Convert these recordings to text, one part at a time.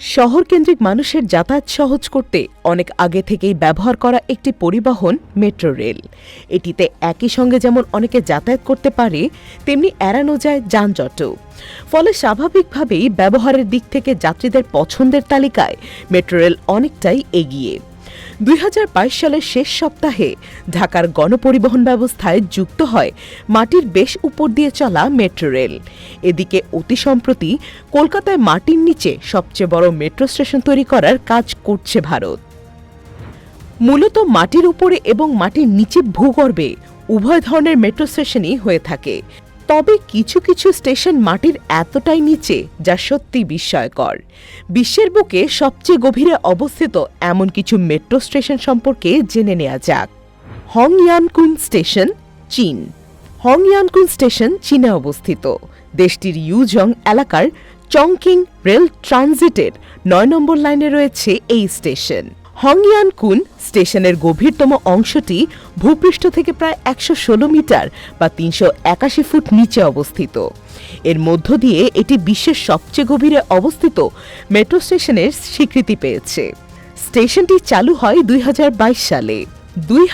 শহরকেন্দ্রিক মানুষের যাতায়াত সহজ করতে অনেক আগে থেকেই ব্যবহার করা একটি পরিবহন মেট্রো রেল। এটিতে একই সঙ্গে যেমন অনেকে যাতায়াত করতে পারে, তেমনি এড়ানো যায় যানজটও। ফলে স্বাভাবিকভাবেই ব্যবহারের দিক থেকে যাত্রীদের পছন্দের তালিকায় মেট্রো রেল অনেকটাই এগিয়ে। দুই সালের শেষ সপ্তাহে ঢাকার গণপরিবহন ব্যবস্থায় যুক্ত হয় মাটির বেশ উপর দিয়ে চলা মেট্রো রেল। এদিকে অতি সম্প্রতি কলকাতায় মাটির নিচে সবচেয়ে বড় মেট্রো স্টেশন তৈরি করার কাজ করছে ভারত। মূলত মাটির উপরে এবং মাটির নিচে ভূগর্ভে উভয় ধরনের মেট্রো স্টেশনই হয়ে থাকে। তবে কিছু কিছু স্টেশন মাটির এতটাই নিচে, যা সত্যি বিস্ময়কর। বিশ্বের বুকে সবচেয়ে গভীরে অবস্থিত এমন কিছু মেট্রো স্টেশন সম্পর্কে জেনে নেওয়া যাক। হংয়ানকুন স্টেশন, চীন। হংয়ানকুন স্টেশন চীনে অবস্থিত। দেশটির ইউজং এলাকার চংকিং রেল ট্রানজিটের নয় নম্বর লাইনে রয়েছে এই স্টেশন। হংয়ানকুন স্টেশনের গভীরতম অংশটি ভূপৃষ্ঠ থেকে প্রায় একশো ষোলো মিটার বা তিনশো একাশি ফুট নিচে অবস্থিত। এর মধ্য দিয়ে এটি বিশ্বের সবচেয়ে গভীরে অবস্থিত মেট্রো স্টেশনের স্বীকৃতি পেয়েছে। স্টেশনটি চালু হয় দুই হাজার বাইশ সালে। দুই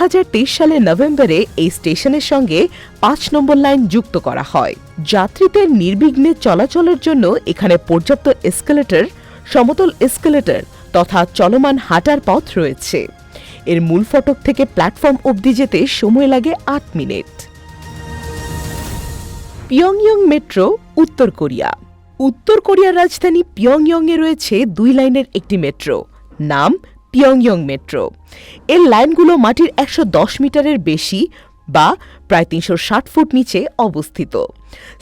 সালের নভেম্বরে এই স্টেশনের সঙ্গে পাঁচ নম্বর লাইন যুক্ত করা হয়। যাত্রীদের নির্বিঘ্নে চলাচলের জন্য এখানে পর্যাপ্ত এসকেলেটর, সমতল এসকেলেটর তথা চলমান হাঁটার পথ রয়েছে। এর মূল ফটক থেকে প্ল্যাটফর্ম অবধি যেতে সময় লাগে আট মিনিট। পিয়ংইয়ং মেট্রো, উত্তর কোরিয়া। উত্তর কোরিয়ার রাজধানী পিয়ংইয়ংয়ে রয়েছে দুই লাইনের একটি মেট্রো। নাম পিয়ংইয়ং মেট্রো। এর লাইনগুলো মাটির একশো দশ মিটারের বেশি বা প্রায় তিনশো ষাট ফুট নিচে অবস্থিত।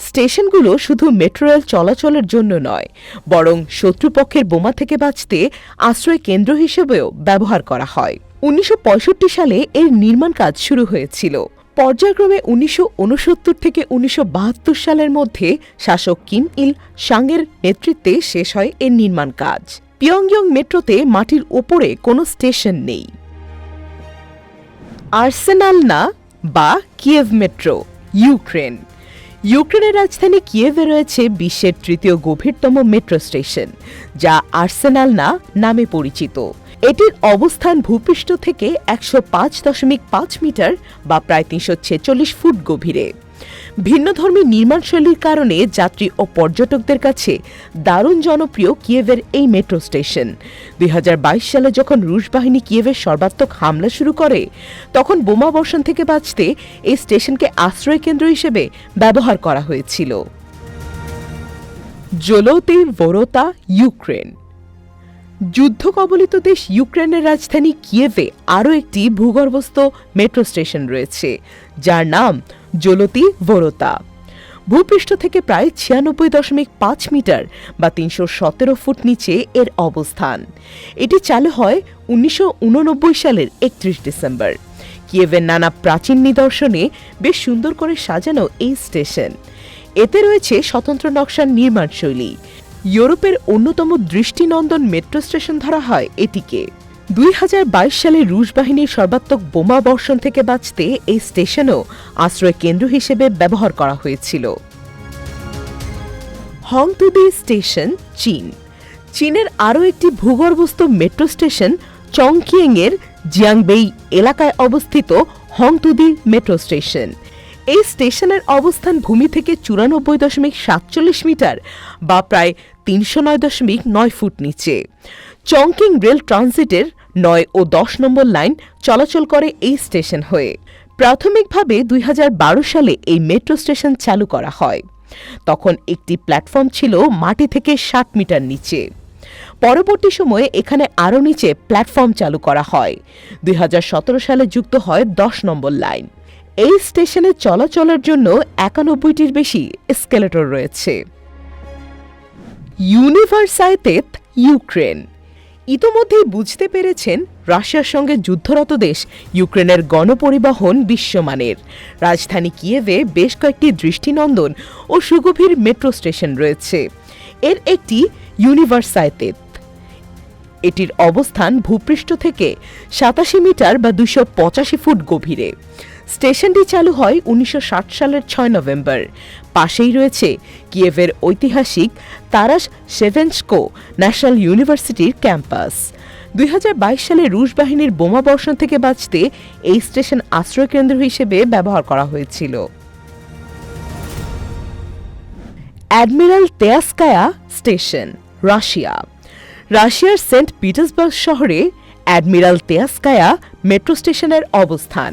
স্টেশনগুলো শুধু মেট্রো রেল চলাচলের জন্য নয়, বরং শত্রুপক্ষের বোমা থেকে বাঁচতে আশ্রয় কেন্দ্র হিসেবেও ব্যবহার করা হয়। উনিশশো পঁয়ষট্টি সালে এর নির্মাণ কাজ শুরু হয়েছিল। পর্যায়ক্রমে উনিশশো উনসত্তর থেকে উনিশশো বাহাত্তর সালের মধ্যে শাসক কিম ইল সাংয়ের নেতৃত্বে শেষ হয় এর নির্মাণ কাজ। পিয়ংইয়ং মেট্রোতে মাটির ওপরে কোনো স্টেশন নেই। আর্সেনাল না বা কিয়েভ মেট্রো ইউক্রেন ইউক্রেনের রাজধানী কিয়েভে রয়েছে বিশ্বের তৃতীয় গভীরতম মেট্রো স্টেশন যা আর্সেনাল না, নামে পরিচিত। এটির অবস্থান ভূপৃষ্ঠ থেকে একশো পাঁচ দশমিক পাঁচ মিটার বা প্রায় তিনশো ছেচল্লিশ ফুট গভীরে। ভিন্নধর্মী নির্মাণশৈলীর কারণে যাত্রী ও পর্যটকদের কাছে দারুণ জনপ্রিয় কিয়েভের এই মেট্রো স্টেশন। দুই হাজার বাইশ সালে যখন রুশ বাহিনী কিয়েভের সর্বাত্মক হামলা শুরু করে, তখন বোমা বর্ষণ থেকে বাঁচতে এই স্টেশনকে আশ্রয় কেন্দ্র হিসেবে ব্যবহার করা হয়েছিল। Zoloti Vorota Ukraine. যুদ্ধ কবলিত দেশ ইউক্রেনের রাজধানী কিয়েভে আরও একটি ভূগর্ভস্থ মেট্রো স্টেশন রয়েছে, যার নাম জলতি ভোরতা। ভূপৃষ্ঠ থেকে প্রায় ছিয়ানব্বই দশমিক পাঁচ মিটার বা তিনশো সতেরো ফুট নিচে এর অবস্থান। এটি চালু হয় উনিশশো উননব্বই সালের একত্রিশ ডিসেম্বর। কিয়েভের নানা প্রাচীন নিদর্শনে বেশ সুন্দর করে সাজানো এই স্টেশন। এতে রয়েছে স্বতন্ত্র নকশার নির্মাণশৈলী ইউরোপের অন্যতম দৃষ্টিনন্দন মেট্রো স্টেশন ধরা হয় এটিকে। দুই হাজার বাইশ সালে রুশ বাহিনীর সর্বাত্মক বোমা বর্ষণ থেকে বাঁচতে এই স্টেশনও আশ্রয় কেন্দ্র হিসেবে ব্যবহার করা হয়েছিল। হংতুদি স্টেশন, চীন। চীনের আরও একটি ভূগর্ভস্থ মেট্রো স্টেশন চংকিয়েংয়ের জিয়াংবেই এলাকায় অবস্থিত হংতুদি মেট্রো স্টেশন। এই স্টেশনের অবস্থান ভূমি থেকে চুরানব্বই দশমিক সাতচল্লিশ মিটার বা প্রায় তিনশো নয় দশমিক নয় ফুট নিচে। চংকিং রেল ট্রানজিটের নয় ও দশ নম্বর লাইন চলাচল করে এই স্টেশন হয়ে। প্রাথমিকভাবে দুই হাজার বারো সালে এই মেট্রো স্টেশন চালু করা হয়। তখন একটি প্ল্যাটফর্ম ছিল মাটি থেকে ষাট মিটার নিচে। পরবর্তী সময়ে এখানে আরও নিচে প্ল্যাটফর্ম চালু করা হয়। দুই হাজার সতেরো সালে যুক্ত হয় দশ নম্বর লাইন। এই স্টেশনে চলাচলের জন্য একানব্বইটির বেশি স্কেলেটর রয়েছে। Universytet Ukraine. ইতোমধ্যেই বুঝতে পেরেছেন রাশিয়ার সঙ্গে যুদ্ধরত দেশ ইউক্রেনের গণপরিবহন বিশ্বমানের। রাজধানী কিয়েভে বেশ কয়েকটি দৃষ্টিনন্দন ও সুগভীর মেট্রো স্টেশন রয়েছে। এর একটি ইউনিভার্সাইতেত এটির অবস্থান ভূপৃষ্ঠ থেকে সাতাশি মিটার বা দুশো পঁচাশি ফুট গভীরে। স্টেশনটি চালু হয় উনিশশো ষাট সালের ছয় নভেম্বর। পাশেই রয়েছে কিয়েভের ঐতিহাসিক তারাস শেভেন্সকো ন্যাশনাল ইউনিভার্সিটির ক্যাম্পাস। দুই হাজার বাইশ সালে রুশ বাহিনীর বোমা বর্ষণ থেকে বাঁচতে এই স্টেশন আশ্রয়কেন্দ্র হিসেবে ব্যবহার করা হয়েছিল। Admiralteyskaya station, Russia. রাশিয়ার সেন্ট পিটার্সবার্গ শহরে অ্যাডমিরাল তেয়াস্কায়া মেট্রো স্টেশনের অবস্থান।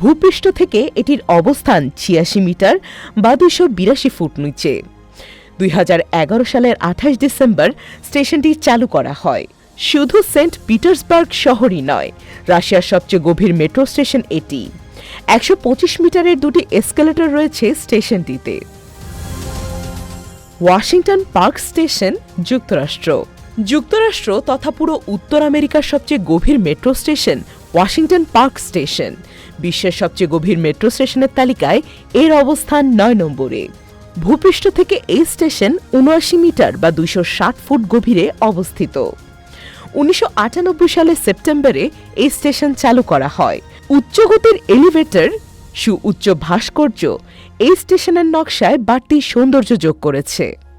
ভূপৃষ্ঠ থেকে এটির অবস্থান ছিয়াশি মিটার বা দুশো বিরাশি ফুট নিচে। দুই হাজার এগারো সালের আঠাশ ডিসেম্বর স্টেশনটি চালু করা হয়। শুধু সেন্ট পিটার্সবার্গ শহরই নয়, রাশিয়ার সবচেয়ে গভীর মেট্রো স্টেশন এটি। একশো পঁচিশ মিটারের দুটি এসকেলেটর রয়েছে স্টেশনটিতে। ওয়াশিংটন পার্ক স্টেশন, যুক্তরাষ্ট্র। যুক্তরাষ্ট্র তথা পুরো উত্তর আমেরিকার সবচেয়ে গভীর metro station Washington Park station. বিশ্বের সবচেয়ে গভীর মেট্রো স্টেশনের তালিকায় এর অবস্থান নয় নম্বরে। ভূপৃষ্ঠ থেকে এই স্টেশন উনআশি মিটার বা দুইশো ষাট ফুট গভীরে অবস্থিত। উনিশশো আটানব্বই সালের সেপ্টেম্বরে এই স্টেশন চালু করা হয়। উচ্চগতির এলিভেটর, সুউচ্চ ভাস্কর্য এই স্টেশনের নকশায় বাড়তি সৌন্দর্য যোগ করেছে।